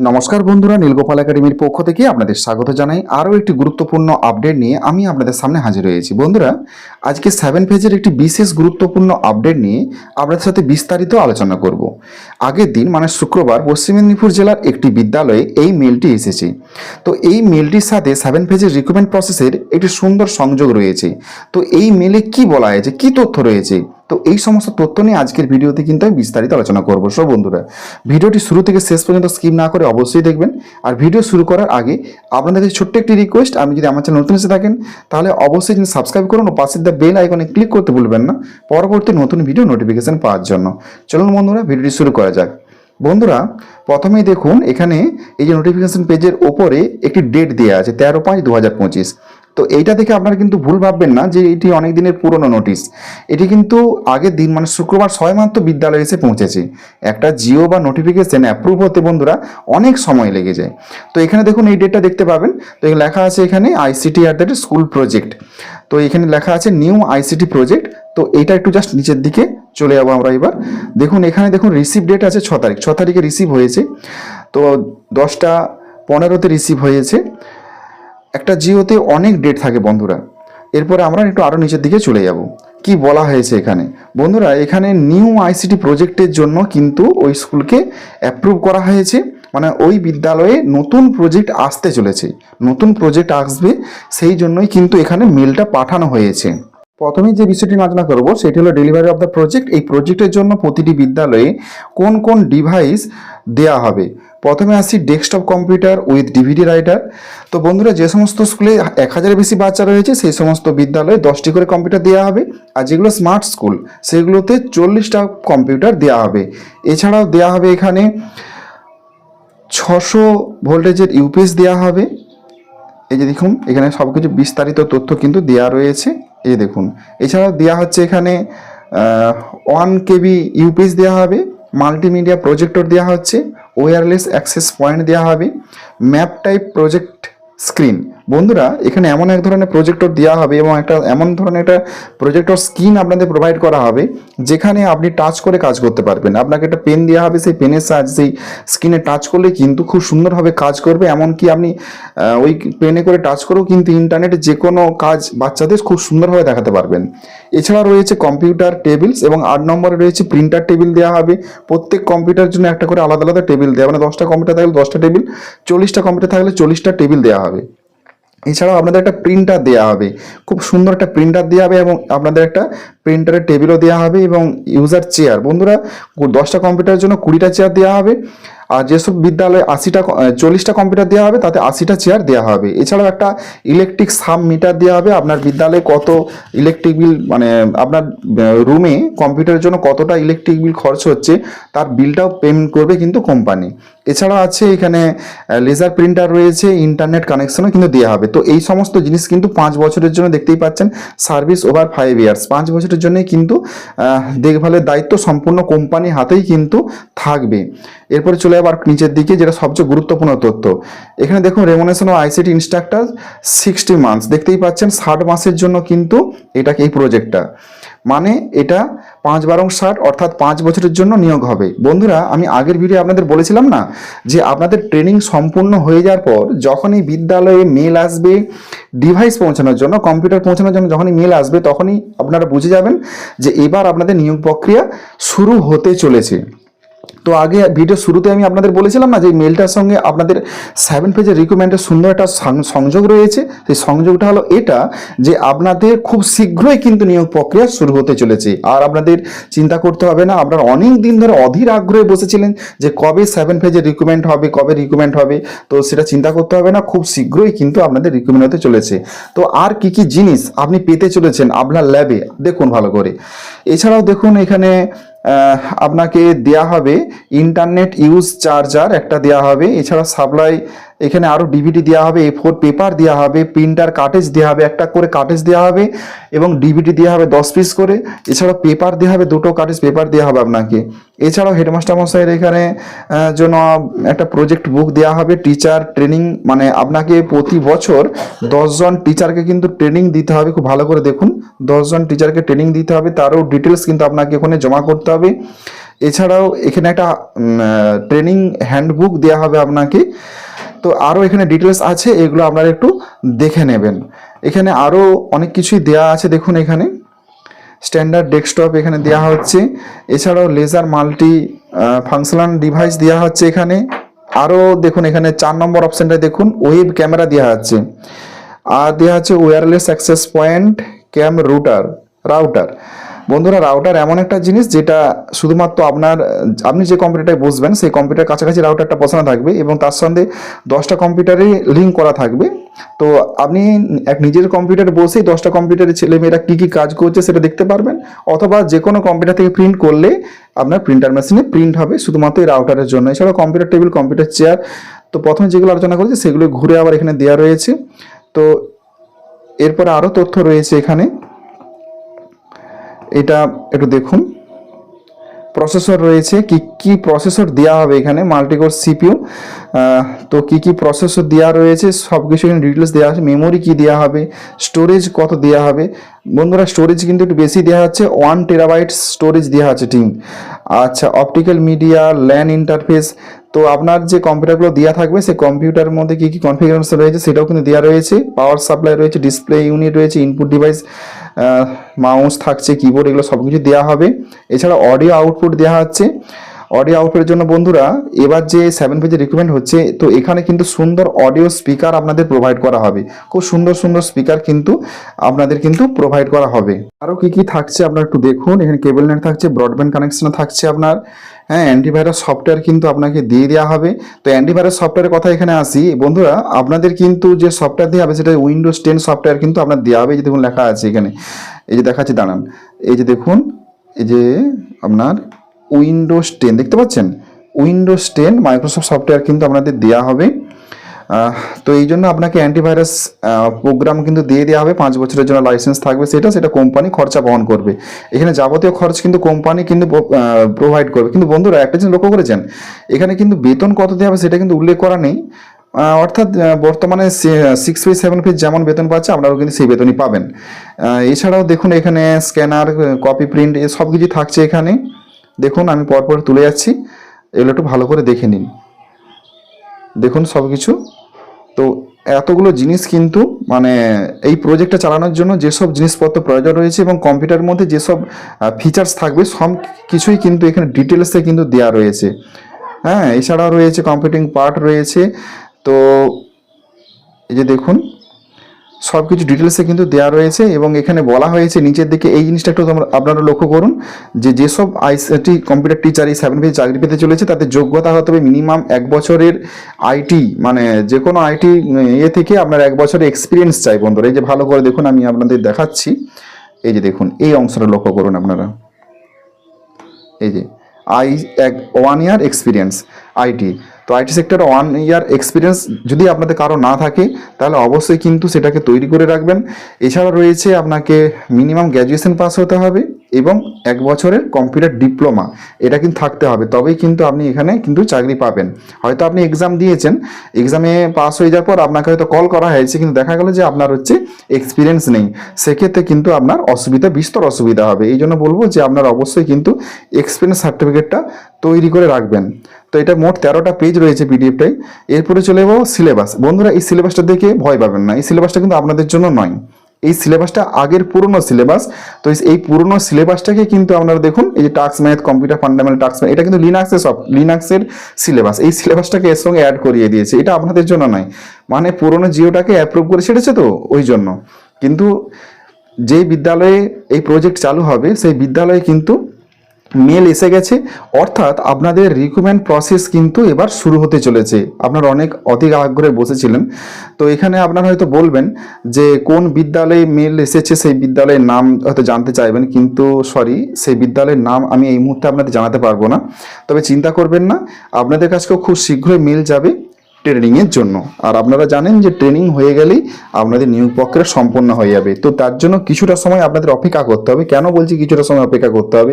নমস্কার বন্ধুরা, নীলগোপাল একাডেমির পক্ষ থেকে আপনাদের স্বাগত জানাই। আরও একটি গুরুত্বপূর্ণ আপডেট নিয়ে আমি আপনাদের সামনে হাজির হয়েছি। বন্ধুরা, আজকে সেভেন পেজের একটি বিশেষ গুরুত্বপূর্ণ আপডেট নিয়ে আপনাদের সাথে বিস্তারিত আলোচনা করব। আগের দিন মানে শুক্রবার, পশ্চিম মেদিনীপুর জেলার একটি বিদ্যালয়ে এই মেলটি এসেছে। তো এই মেলটির সাথে সেভেন পেজের রিক্রুটমেন্ট প্রসেসের একটি সুন্দর সংযোগ রয়েছে। তো এই মেলে কি বলা হয়েছে? কি তথ্য রয়েছে? তো এই সমস্ত তথ্য নিয়ে আজকের ভিডিওতে কিন্তু আমি বিস্তারিত আলোচনা করব। সব বন্ধুরা, ভিডিওটি শুরু থেকে শেষ পর্যন্ত স্কিপ না করে অবশ্যই দেখবেন। আর ভিডিও শুরু করার আগে আপনাদের কাছে ছোট্ট একটি রিকোয়েস্ট আপনি যদি আমার চ্যানেল নতুন এসে থাকেন, তাহলে অবশ্যই কিন্তু সাবস্ক্রাইব করুন ও পাশের দ্য বেল আইকনে ক্লিক করতে ভুলবেন না পরবর্তী নতুন ভিডিও নোটিফিকেশন পাওয়ার জন্য। চলুন বন্ধুরা, ভিডিওটি শুরু করা যাক। বন্ধুরা, প্রথমেই দেখুন, এখানে এই যে নোটিফিকেশন পেজের ওপরে একটি ডেট দেওয়া আছে, তেরো পাঁচ দু হাজার পঁচিশ। তো এইটা দেখে আপনারা কিন্তু ভুল ভাববেন না যে এটি অনেক দিনের পুরনো নোটিশ। এটি কিন্তু আগের দিন মানে শুক্রবার ছয় মাত্র বিদ্যালয়ে এসে পৌঁছেছে। একটা জিও বা নোটিফিকেশন অ্যাপ্রুভ হতে বন্ধুরা অনেক সময় লেগে যায়। তো এখানে দেখুন এই ডেটটা দেখতে পাবেন। তো লেখা আছে এখানে ICT at the school project তো এখানে লেখা আছে নিউ আইসিটি প্রজেক্ট তো এটা একটু জাস্ট নিচের দিকে চলে যাব আমরা এবার। দেখুন এখানে দেখুন রিসিভ ডেট আছে ছ তারিখ। ছ তারিখে রিসিভ হয়েছে। তো দশটা পনেরোতে রিসিভ হয়েছে। একটা জিওতে অনেক ডেট থাকে বন্ধুরা। এরপরে আমরা একটু আরও নিচের দিকে চলে যাব। কি বলা হয়েছে এখানে? বন্ধুরা, এখানে নিউ আইসিটি প্রজেক্টের জন্য কিন্তু ওই স্কুলকে অ্যাপ্রুভ করা হয়েছে। মানে ওই বিদ্যালয়ে নতুন প্রজেক্ট আসতে চলেছে। নতুন প্রজেক্ট আসবে, সেই জন্যই কিন্তু এখানে মেলটা পাঠানো হয়েছে। প্রথমেই যে বিষয়টি আলোচনা করব, সেটি হলো ডেলিভারি অফ দ্য প্রজেক্ট এই প্রজেক্টের জন্য প্রতিটি বিদ্যালয়ে কোন কোন ডিভাইস দেয়া হবে? প্রথমে আসি desktop computer with DVD writer তো বন্ধুরা, যে সমস্ত স্কুলে এক হাজারের বেশি বাচ্চা রয়েছে, সেই সমস্ত বিদ্যালয়ে দশটি করে কম্পিউটার দেওয়া হবে। আর যেগুলো স্মার্ট স্কুল সেগুলোতে চল্লিশটা কম্পিউটার দেওয়া হবে। এছাড়াও দেওয়া হবে এখানে ছশো ভোল্টেজের ইউপিএস দেওয়া হবে। এই যে দেখুন, এখানে সব কিছু বিস্তারিত তথ্য কিন্তু দেওয়া রয়েছে। এই দেখুন, এছাড়াও দেওয়া হচ্ছে এখানে ওয়ান কেবি ইউপিএস দেওয়া হবে। মাল্টিমিডিয়া প্রজেক্টর দেওয়া হচ্ছে। ওয়্যারলেস অ্যাক্সেস পয়েন্ট দেওয়া হবে। Map type project screen. বন্ধুরা, এখানে এমন এক ধরনের প্রজেক্টর দেওয়া হবে এবং একটা এমন ধরনের একটা প্রজেক্টর স্ক্রিন আপনাদের প্রোভাইড করা হবে, যেখানে আপনি টাচ করে কাজ করতে পারবেন। আপনাকে একটা পেন দেওয়া হবে, সেই পেনের সাহায্যে সেই স্ক্রিনে টাচ করলে কিন্তু খুব সুন্দরভাবে কাজ করবে। এমনকি আপনি ওই পেনে করে টাচ করেও কিন্তু ইন্টারনেটে যে কোনো কাজ বাচ্চাদের খুব সুন্দরভাবে দেখাতে পারবেন। এছাড়া রয়েছে কম্পিউটার টেবিলস এবং আট নম্বরে রয়েছে প্রিন্টার টেবিল দেওয়া হবে। প্রত্যেক কম্পিউটার জন্য একটা করে আলাদা আলাদা টেবিল দেওয়া মানে দশটা কম্পিউটার থাকলে দশটা টেবিল চল্লিশটা কম্পিউটার থাকলে চল্লিশটা টেবিল দেওয়া হবে। এছাড়াও আপনাদের একটা প্রিন্টার দেওয়া হবে। খুব সুন্দর একটা প্রিন্টার দেওয়া হবে এবং আপনাদের একটা প্রিন্টারের টেবিলও দেওয়া হবে এবং ইউজার চেয়ার বন্ধুরা, দশটা কম্পিউটারের জন্য কুড়িটা চেয়ার দেওয়া হবে। আর যেসব বিদ্যালয়ে আশিটা, চল্লিশটা কম্পিউটার দেওয়া হবে, তাতে আশিটা চেয়ার দেওয়া হবে। এছাড়াও একটা ইলেকট্রিক সাব মিটার দেওয়া হবে। আপনার বিদ্যালয়ে কত ইলেকট্রিক বিল মানে আপনার রুমে কম্পিউটারের জন্য কতটা ইলেকট্রিক বিল খরচ হচ্ছে, তার বিলটাও পেমেন্ট করবে কিন্তু কোম্পানি এছাড়া আছে এখানে লেজার প্রিন্টার রয়েছে ইন্টারনেট কানেকশনও কিন্তু দেওয়া হবে। তো এই সমস্ত জিনিস কিন্তু পাঁচ বছরের জন্য দেখতেই পাচ্ছেন সার্ভিস ওভার ফাইভ ইয়ার্স পাঁচ বছরের জন্যই কিন্তু দেখভালের দায়িত্ব সম্পূর্ণ কোম্পানি হাতেই কিন্তু থাকবে। এরপরে চলে আবার নিচের দিকে, যেটা সবচেয়ে গুরুত্বপূর্ণ তথ্য। এখানে দেখুন রেমোনেশন ও আইসিটি ইনস্ট্রাক্টর সিক্সটি মান্থস দেখতেই পাচ্ছেন, ষাট মাসের জন্য কিন্তু এটাকে এই প্রজেক্টটা মানে এটা পাঁচ বারং ষাট অর্থাৎ পাঁচ বছরের জন্য নিয়োগ হবে। বন্ধুরা, আমি আগের ভিডিও আপনাদের বলেছিলাম না যে আপনাদের ট্রেনিং সম্পূর্ণ হয়ে যাওয়ার পর যখনই বিদ্যালয়ে মেল আসবে ডিভাইস পৌঁছানোর জন্য কম্পিউটার পৌঁছানোর জন্য যখনই মেল আসবে তখনই আপনারা বুঝে যাবেন যে এবার আপনাদের নিয়োগ প্রক্রিয়া শুরু হতে চলেছে। তো আগে ভিডিও শুরুতে আমি আপনাদের বলেছিলাম না যে মেলটার সঙ্গে আপনাদের সেভেন পেজের রিকোয়ারমেন্টের সুন্দর একটা সংযোগ রয়েছে। সেই সংযোগটা হলো এটা যে আপনাদের খুব শীঘ্রই কিন্তু নিয়োগ প্রক্রিয়া শুরু হতে চলেছে। আর আপনাদের চিন্তা করতে হবে না, আপনারা অনেক দিন ধরে অধীর আগ্রহে বসেছিলেন যে কবে সেভেন পেজের রিকোয়ারমেন্ট হবে, কবে রিকোয়ারমেন্ট হবে। তো সেটা চিন্তা করতে হবে না, খুব শীঘ্রই কিন্তু আপনাদের রিকোয়ারমেন্ট হতে চলেছে। তো আর কি কি জিনিস আপনি পেতে চলেছেন আপনার ল্যাবে দেখুন ভালো করে। এছাড়াও দেখুন এখানে আপনাকে দেয়া হবে ইন্টারনেট ইউজ চার্জার একটা দেয়া হবে। এছাড়া সাপ্লাই এখানে আরও ডিভিডি দেওয়া হবে এ ফোর পেপার দেওয়া হবে প্রিন্টার কাটেজ দেওয়া হবে, একটা করে কাটেজ দেওয়া হবে এবং ডিভিডি দেওয়া হবে দশ পিস করে। এছাড়া পেপার দেওয়া হবে, দুটো কাটেজ পেপার দেওয়া হবে আপনাকে। এছাড়াও হেডমাস্টার মশাইয়ের এখানে জন্য একটা প্রজেক্ট বুক দেওয়া হবে টিচার ট্রেনিং মানে আপনাকে প্রতি বছর দশজন টিচারকে কিন্তু ট্রেনিং দিতে হবে। খুব ভালো করে দেখুন দশজন টিচারকে ট্রেনিং দিতে হবে, তারও ডিটেলস কিন্তু আপনাকে ওখানে জমা করতে হবে। এছাড়াও এখানে একটা ট্রেনিং হ্যান্ডবুক দেওয়া হবে আপনাকে। তো আরও এখানে ডিটেলস আছে, এগুলো আপনারা একটু দেখে নেবেন। এখানে আরও অনেক কিছুই দেওয়া আছে, দেখুন এখানে। স্ট্যান্ডার্ড ডেস্কটপ এখানে দেওয়া হচ্ছে। এছাড়াও লেজার মাল্টি ফাংশনাল ডিভাইস দেওয়া হচ্ছে এখানে। আরও দেখুন এখানে চার নম্বর অপশানটা দেখুন ওয়েব ক্যামেরা দেওয়া আছে। আর দেওয়া আছে ওয়্যারলেস অ্যাক্সেস পয়েন্ট ক্যাম রুটার রাউটার বন্ধুরা রাউটার এমন একটা জিনিস যেটা শুধুমাত্র আপনার, আপনি যে কম্পিউটারটায় বসবেন, সেই কম্পিউটার কাছাকাছি রাউটারটা বসানো থাকবে এবং তার সঙ্গে দশটা কম্পিউটারে লিঙ্ক করা থাকবে। তো আপনি এক নিজের কম্পিউটারে বসেই দশটা কম্পিউটারের ছেলেমেয়েরা কী কী কাজ করছে সেটা দেখতে পারবেন, অথবা যে কোনো কম্পিউটার থেকে প্রিন্ট করলে আপনার প্রিন্টার মেশিনে প্রিন্ট হবে শুধুমাত্র এই রাউটারের জন্য। এছাড়াও কম্পিউটার টেবিল কম্পিউটার চেয়ার তো প্রথমে যেগুলো আলোচনা করেছি সেগুলো ঘুরে আবার এখানে দেওয়া রয়েছে। তো এরপরে আরও তথ্য রয়েছে এখানে। এটা একটু দেখুন। প্রসেসর রয়েছে, কি কি প্রসেসর দেওয়া হবে এখানে? মাল্টিকোর সিপিইউ তো কি কি প্রসেসর দেওয়া রয়েছে? সব কিছু এখানে ডিটেলস দেওয়া আছে। মেমোরি কি দেওয়া হবে? স্টোরেজ কত দেওয়া হবে? বন্ধুরা স্টোরেজ কিন্তু একটু বেশি দেওয়া হচ্ছে। ওয়ান টেরাবাইট স্টোরেজ দেওয়া আছে টিম আচ্ছা অপটিক্যাল মিডিয়া ল্যান ইন্টারফেস তো আপনার যে কম্পিউটারগুলো দেওয়া থাকবে, সেই কম্পিউটারের মধ্যে কি, কী কনফিগারেশন রয়েছে, সেটাও কিন্তু দেওয়া রয়েছে। পাওয়ার সাপ্লাই রয়েছে ডিসপ্লে ইউনিট রয়েছে ইনপুট ডিভাইস মাউস থাকছে কিবোর্ড এগুলো সব কিছু দেওয়া হবে। এছাড়া অডিও আউটপুট দেওয়া হচ্ছে। অডিও আউটপুটের জন্য বন্ধুরা, এবার যে সেভেন পেজের রিক্রুটমেন্ট হচ্ছে, তো এখানে কিন্তু সুন্দর অডিও স্পিকার আপনাদের প্রোভাইড করা হবে। খুব সুন্দর সুন্দর স্পিকার কিন্তু আপনাদের কিন্তু প্রোভাইড করা হবে। আরও কি কি থাকছে আপনারা একটু দেখুন। এখানে কেবল নেট থাকছে ব্রডব্যান্ড কানেকশন থাকছে আপনার। হ্যাঁ অ্যান্টিভাইরাস সফটওয়্যার কিন্তু আপনাকে দিয়ে দেওয়া হবে। তো অ্যান্টিভাইরাস সফটওয়্যারের কথা এখানে আসি। বন্ধুরা, আপনাদের কিন্তু যে সফটওয়্যার দেওয়া হবে, সেটা উইন্ডোজ টেন সফটওয়্যার কিন্তু আপনার দেওয়া হবে। যে দেখুন, লেখা আছে এখানে। এই যে দেখাচ্ছি, দাঁড়ান। এই যে দেখুন, এই যে আপনার উইন্ডোজ টেন দেখতে পাচ্ছেন? উইন্ডোজ টেন মাইক্রোসফট সফটওয়্যার কিন্তু আপনাদের দেওয়া হবে। তো এই জন্য আপনাকে অ্যান্টিভাইরাস প্রোগ্রাম কিন্তু দিয়ে দেওয়া হবে। পাঁচ বছরের জন্য লাইসেন্স থাকবে সেটা সেটা কোম্পানি খরচা বহন করবে। এখানে যাবতীয় খরচ কিন্তু কোম্পানি কিন্তু প্রোভাইড করবে। কিন্তু বন্ধুরা, একটা জিনিস লক্ষ্য করেছেন? এখানে কিন্তু বেতন কত দেওয়া হবে সেটা কিন্তু উল্লেখ করা নেই। অর্থাৎ বর্তমানে সিক্স ফিস সেভেন ফিস যেমন বেতন পাচ্ছে, আপনারাও কিন্তু সেই বেতনই পাবেন। এছাড়াও দেখুন এখানে স্ক্যানার কপি প্রিন্ট সব কিছু থাকছে এখানে। দেখুন, আমি পরপর তুলে যাচ্ছি। এগুলো একটু ভালো করে দেখে নিন। দেখুন সব কিছু তো এতগুলো জিনিস কিন্তু মানে এই প্রজেক্টটা চালানোর জন্য যেসব জিনিসপত্র প্রয়োজন রয়েছে এবং কম্পিউটারের মধ্যে যেসব ফিচার্স থাকবে, সব কিছুই কিন্তু এখানে ডিটেলসে কিন্তু দেওয়া রয়েছে। হ্যাঁ এছাড়াও রয়েছে কম্পিউটিং পার্ট রয়েছে। তো এই যে দেখুন সব কিছু ডিটেলসে কিন্তু দেওয়া রয়েছে এবং এখানে বলা হয়েছে নিচের দিকে এই জিনিসটা একটু আপনারা লক্ষ্য করুন যে যেসব আইসিটি কম্পিউটার টিচার এই সেভেন পেজ চাকরি পেতে চলেছে তাতে যোগ্যতা হতে হবে মিনিমাম এক বছরের আইটি মানে যে কোনো আইটি ইয়ে থেকে আপনার এক বছরের এক্সপিরিয়েন্স চাই বন্ধুরা। এই যে ভালো করে দেখুন, আমি আপনাদের দেখাচ্ছি। এই যে দেখুন, এই অংশটা লক্ষ্য করুন আপনারা। এই যে আই এক ওয়ান ইয়ার এক্সপিরিয়েন্স আইটি তো IT sector one year experience যদি আপনাদের কারও না থাকে, তাহলে অবশ্যই কিন্তু সেটাকে তৈরি করে রাখবেন। এছাড়া রয়েছে আপনাকে মিনিমাম গ্র্যাজুয়েশন পাস হতে হবে। এবং এক বছরের কম্পিউটার ডিপ্লোমা এটা কিন্তু থাকতে হবে। তবেই কিন্তু আপনি এখানে কিন্তু চাকরি পাবেন। হয়তো আপনি এক্সাম দিয়েছেন। এক্সামে পাস হয়ে যাওয়ার পর আপনাকে হয়তো কল করা হয়েছে, কিন্তু দেখা গেল যে আপনার হচ্ছে এক্সপিরিয়েন্স নেই। সেক্ষেত্রে কিন্তু আপনার অসুবিধা, বিস্তর অসুবিধা হবে। এই জন্য বলব যে আপনার অবশ্যই কিন্তু এক্সপিরিয়েন্স সার্টিফিকেটটা তৈরি করে রাখবেন। তো এটা মোট তেরোটা পেজ রয়েছে পিডিএফটাই এরপরে চলে যাব সিলেবাস বন্ধুরা, এই সিলেবাসটা দেখে ভয় পাবেন না। এই সিলেবাসটা কিন্তু আপনাদের জন্য নয়। এই সিলেবাসটা আগের পুরনো সিলেবাস তো এই- পুরনো সিলেবাসটাকে কিন্তু আপনারা দেখুন, এই যে টাক্স ম্যাথ কম্পিউটার ফান্ডামেন্টাল টাক্স এটা কিন্তু লিনাক্সের সব লিনাক্সের সিলেবাস এই সিলেবাসটাকে এর সঙ্গে অ্যাড করিয়ে দিয়েছে। এটা আপনাদের জন্য নয়। মানে পুরনো জিওটাকে অ্যাপ্রুভ করে ছেড়েছে তো, ওই জন্য। কিন্তু যেই বিদ্যালয়ে এই প্রজেক্ট চালু হবে, সেই বিদ্যালয়ে কিন্তু মেল এসে গেছে। অর্থাৎ আপনাদের রিক্রুটমেন্ট প্রসেস কিন্তু এবার শুরু হতে চলেছে। আপনারা অনেক অধিক আগ্রহে বসেছিলেন। তো এখানে আপনারা হয়তো বলবেন যে, কোন বিদ্যালয়ে মেল এসেছে, সেই বিদ্যালয়ের নাম হয়তো জানতে চাইবেন। কিন্তু সরি সেই বিদ্যালয়ের নাম আমি এই মুহূর্তে আপনাদের জানাতে পারব না। তবে চিন্তা করবেন না, আপনাদের কাছেও খুব শীঘ্রই মেল যাবে। ট্রেনিংয়ের জন্য। আর আপনারা জানেন যে ট্রেনিং হয়ে গেলেই আপনাদের নিয়োগ প্রক্রিয়া সম্পন্ন হয়ে যাবে। তো তার জন্য কিছুটা সময় আপনাদের অপেক্ষা করতে হবে। কেন বলছি কিছুটা সময় অপেক্ষা করতে হবে?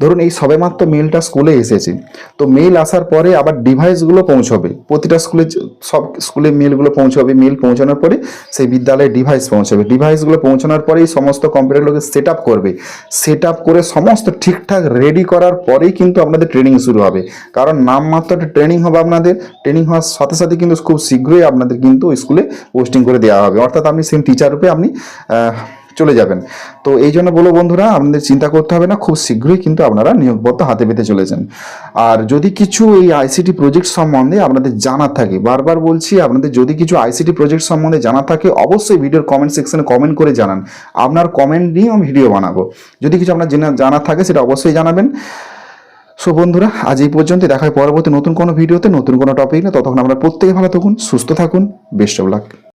ধরুন এই সবেমাত্র মেলটা স্কুলে এসেছে। তো মেল আসার পরে আবার ডিভাইসগুলো পৌঁছবে। প্রতিটা স্কুলে সব স্কুলে মেলগুলো পৌঁছবে। মেল পৌঁছানোর পরে সেই বিদ্যালয়ে ডিভাইস পৌঁছবে। ডিভাইসগুলো পৌঁছানোর পরেই সমস্ত কম্পিউটারগুলোকে সেট আপ করবে। সেট আপ করে সমস্ত ঠিকঠাক রেডি করার পরেই কিন্তু আপনাদের ট্রেনিং শুরু হবে। কারণ নামমাত্র ট্রেনিং হবে আপনাদের। ট্রেনিং হওয়ার সাথে সাথে কিন্তু খুব শীঘ্রই আপনাদের কিন্তু স্কুলে পোস্টিং করে দেওয়া হবে। অর্থাৎ আপনি সেম টিচার রূপে আপনি চলে যাবেন। তো এই জন্য বলো বন্ধুরা, আপনাদের চিন্তা করতে হবে না, খুব শীঘ্রই কিন্তু আপনারা নিয়োগপত্র হাতে পেতে চলেছেন। আর যদি কিছু এই আইসিটি প্রজেক্ট সম্বন্ধে আপনাদের জানা থাকে, বারবার বলছি, আপনাদের যদি কিছু আইসিটি প্রজেক্ট সম্বন্ধে জানা থাকে, অবশ্যই ভিডিওর কমেন্ট সেকশনে কমেন্ট করে জানান। আপনার কমেন্ট নিয়ে আমি ভিডিও বানাবো। যদি কিছু আপনার জানা থাকে, সেটা অবশ্যই জানাবেন। সো বন্ধুরা, আজ এই পর্যন্ত দেখা হয় পরবর্তী নতুন কোনো ভিডিওতে, নতুন কোনো টপিক নিয়ে। ততক্ষণ আপনারা প্রত্যেকে ভালো থাকুন, সুস্থ থাকুন। Best of luck